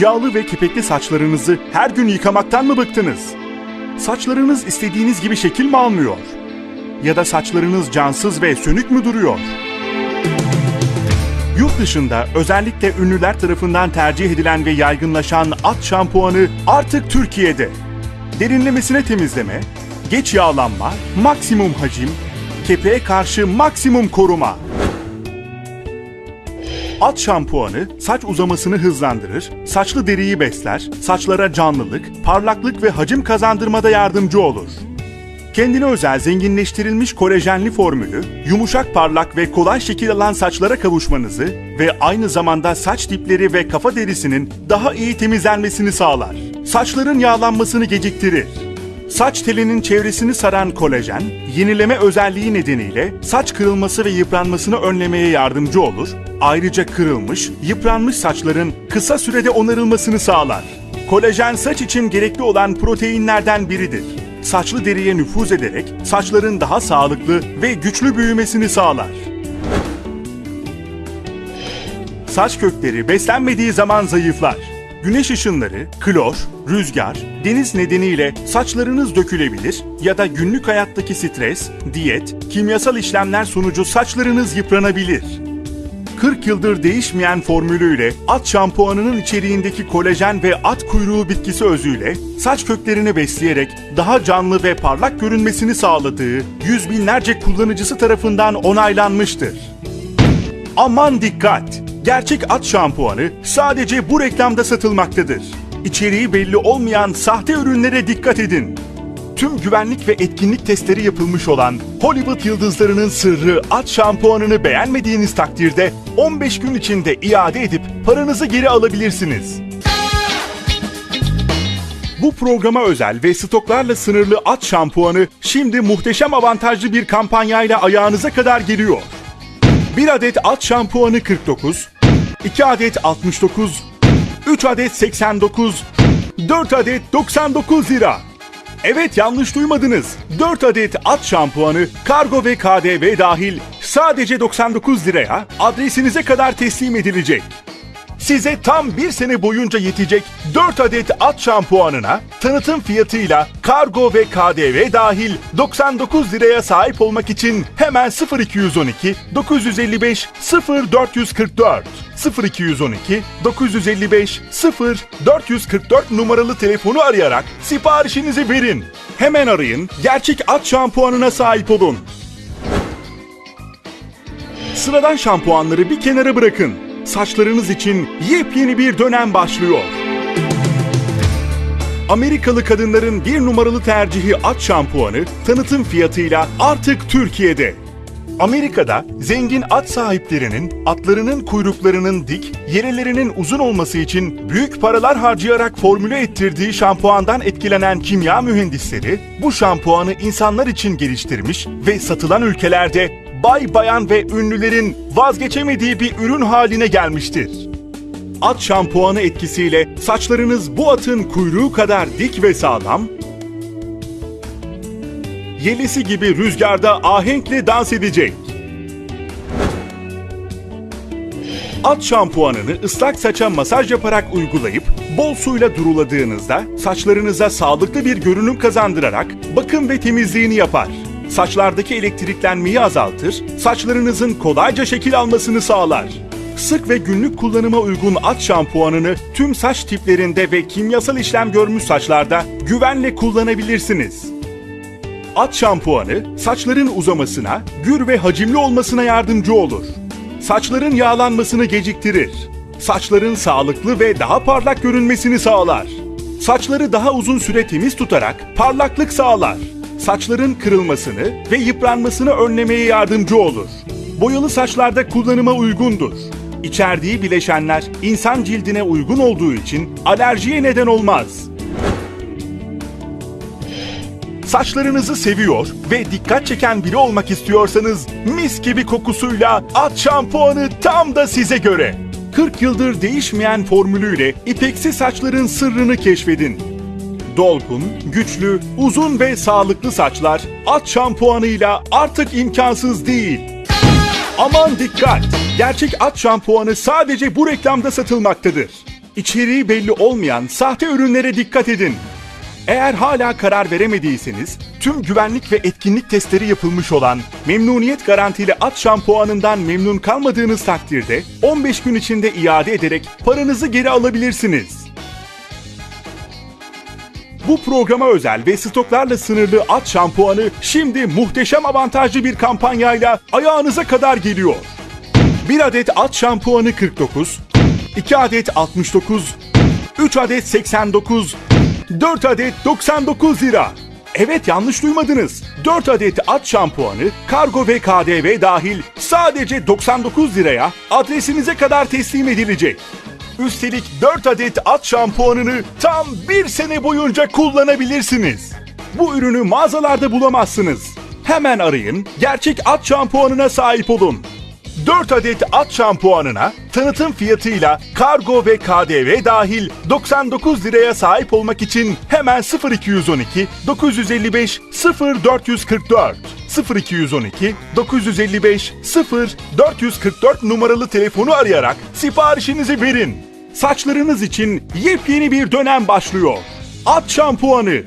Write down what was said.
Yağlı ve kepekli saçlarınızı her gün yıkamaktan mı bıktınız? Saçlarınız istediğiniz gibi şekil mi almıyor? Ya da saçlarınız cansız ve sönük mü duruyor? Yurt dışında özellikle ünlüler tarafından tercih edilen ve yaygınlaşan at şampuanı artık Türkiye'de. Derinlemesine temizleme, geç yağlanma, maksimum hacim, kepeğe karşı maksimum koruma. At şampuanı saç uzamasını hızlandırır, saçlı deriyi besler, saçlara canlılık, parlaklık ve hacim kazandırmada yardımcı olur. Kendine özel zenginleştirilmiş kolajenli formülü, yumuşak parlak ve kolay şekil alan saçlara kavuşmanızı ve aynı zamanda saç dipleri ve kafa derisinin daha iyi temizlenmesini sağlar. Saçların yağlanmasını geciktirir. Saç telinin çevresini saran kolajen, yenileme özelliği nedeniyle saç kırılması ve yıpranmasını önlemeye yardımcı olur. Ayrıca kırılmış, yıpranmış saçların kısa sürede onarılmasını sağlar. Kolajen saç için gerekli olan proteinlerden biridir saçlı deriye nüfuz ederek saçların daha sağlıklı ve güçlü büyümesini sağlar. Saç kökleri beslenmediği zaman zayıflar. Güneş ışınları, klor, rüzgar, deniz nedeniyle saçlarınız dökülebilir ya da günlük hayattaki stres, diyet, kimyasal işlemler sonucu saçlarınız yıpranabilir. 40 yıldır değişmeyen formülüyle at şampuanının içeriğindeki kolajen ve at kuyruğu bitkisi özüyle saç köklerini besleyerek daha canlı ve parlak görünmesini sağladığı yüz binlerce kullanıcısı tarafından onaylanmıştır. Aman dikkat! Gerçek at şampuanı sadece bu reklamda satılmaktadır. İçeriği belli olmayan sahte ürünlere dikkat edin. Tüm güvenlik ve etkinlik testleri yapılmış olan Hollywood yıldızlarının sırrı at şampuanını beğenmediğiniz takdirde 15 gün içinde iade edip paranızı geri alabilirsiniz. Bu programa özel ve stoklarla sınırlı at şampuanı şimdi muhteşem avantajlı bir kampanyayla ayağınıza kadar geliyor. 1 adet at şampuanı 49, 2 adet 69, 3 adet 89, 4 adet 99 lira. Evet yanlış duymadınız. 4 adet at şampuanı kargo ve KDV dahil sadece 99 liraya adresinize kadar teslim edilecek. Size tam bir sene boyunca yetecek 4 adet at şampuanına tanıtım fiyatıyla kargo ve KDV dahil 99 liraya sahip olmak için hemen 0212 955 0444 0212 955 0444 numaralı telefonu arayarak siparişinizi verin. Hemen arayın, gerçek at şampuanına sahip olun. Sıradan şampuanları bir kenara bırakın. Saçlarınız için yepyeni bir dönem başlıyor. Amerikalı kadınların bir numaralı tercihi at şampuanı tanıtım fiyatıyla artık Türkiye'de. Amerika'da zengin at sahiplerinin atlarının kuyruklarının dik, yelelerinin uzun olması için büyük paralar harcayarak formüle ettirdiği şampuandan etkilenen kimya mühendisleri bu şampuanı insanlar için geliştirmiş ve satılan ülkelerde bay bayan ve ünlülerin vazgeçemediği bir ürün haline gelmiştir. At şampuanı etkisiyle saçlarınız bu atın kuyruğu kadar dik ve sağlam, yelisi gibi rüzgarda ahenkle dans edecek. At şampuanını ıslak saça masaj yaparak uygulayıp bol suyla duruladığınızda saçlarınıza sağlıklı bir görünüm kazandırarak bakım ve temizliğini yapar. Saçlardaki elektriklenmeyi azaltır, saçlarınızın kolayca şekil almasını sağlar. Sık ve günlük kullanıma uygun at şampuanını tüm saç tiplerinde ve kimyasal işlem görmüş saçlarda güvenle kullanabilirsiniz. At şampuanı saçların uzamasına, gür ve hacimli olmasına yardımcı olur. Saçların yağlanmasını geciktirir. Saçların sağlıklı ve daha parlak görünmesini sağlar. Saçları daha uzun süre temiz tutarak parlaklık sağlar. Saçların kırılmasını ve yıpranmasını önlemeye yardımcı olur. Boyalı saçlarda kullanıma uygundur. İçerdiği bileşenler insan cildine uygun olduğu için alerjiye neden olmaz. Saçlarınızı seviyor ve dikkat çeken biri olmak istiyorsanız mis gibi kokusuyla at şampuanı tam da size göre. 40 yıldır değişmeyen formülüyle ipeksi saçların sırrını keşfedin. Dolgun, güçlü, uzun ve sağlıklı saçlar at şampuanıyla artık imkansız değil. Aman dikkat! Gerçek at şampuanı sadece bu reklamda satılmaktadır. İçeriği belli olmayan sahte ürünlere dikkat edin. Eğer hala karar veremediyseniz tüm güvenlik ve etkinlik testleri yapılmış olan memnuniyet garantili at şampuanından memnun kalmadığınız takdirde 15 gün içinde iade ederek paranızı geri alabilirsiniz. Bu programa özel ve stoklarla sınırlı at şampuanı şimdi muhteşem avantajlı bir kampanyayla ayağınıza kadar geliyor. 1 adet at şampuanı 49, 2 adet 69, 3 adet 89, 4 adet 99 lira. Evet yanlış duymadınız. 4 adet at şampuanı, kargo ve KDV dahil sadece 99 liraya adresinize kadar teslim edilecek. Üstelik 4 adet at şampuanını tam bir sene boyunca kullanabilirsiniz. Bu ürünü mağazalarda bulamazsınız. Hemen arayın, gerçek at şampuanına sahip olun. 4 adet at şampuanına tanıtım fiyatıyla kargo ve KDV dahil 99 liraya sahip olmak için hemen 0212 955 0444 0212 955 0444 numaralı telefonu arayarak siparişinizi verin. Saçlarınız için yepyeni bir dönem başlıyor. At şampuanı